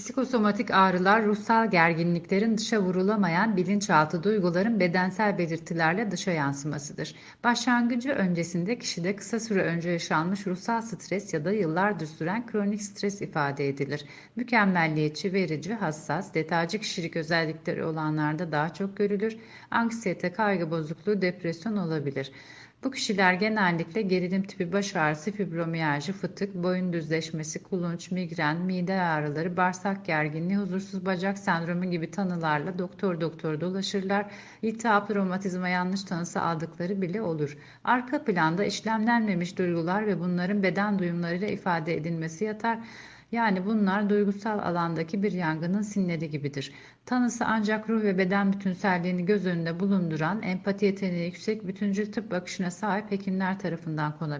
Psikosomatik ağrılar, ruhsal gerginliklerin dışa vurulamayan bilinçaltı duyguların bedensel belirtilerle dışa yansımasıdır. Başlangıcı öncesinde kişide kısa süre önce yaşanmış ruhsal stres ya da yıllardır süren kronik stres ifade edilir. Mükemmelliyetçi, verici, hassas, detaycı kişilik özellikleri olanlarda daha çok görülür. Anksiyete, kaygı bozukluğu, depresyon olabilir. Bu kişiler genellikle gerilim tipi baş ağrısı, fibromiyalji, fıtık, boyun düzleşmesi, kulunç, migren, mide ağrıları, bağırsak gerginliği, huzursuz bacak sendromu gibi tanılarla doktor doktor dolaşırlar. İltihaplı romatizma yanlış tanısı aldıkları bile olur. Arka planda işlemlenmemiş duygular ve bunların beden duyumlarıyla ifade edilmesi yatar. Yani bunlar duygusal alandaki bir yangının sinleri gibidir. Tanısı ancak ruh ve beden bütünselliğini göz önünde bulunduran, empati yeteneği yüksek, bütüncül tıp bakışına sahip hekimler tarafından konabilir.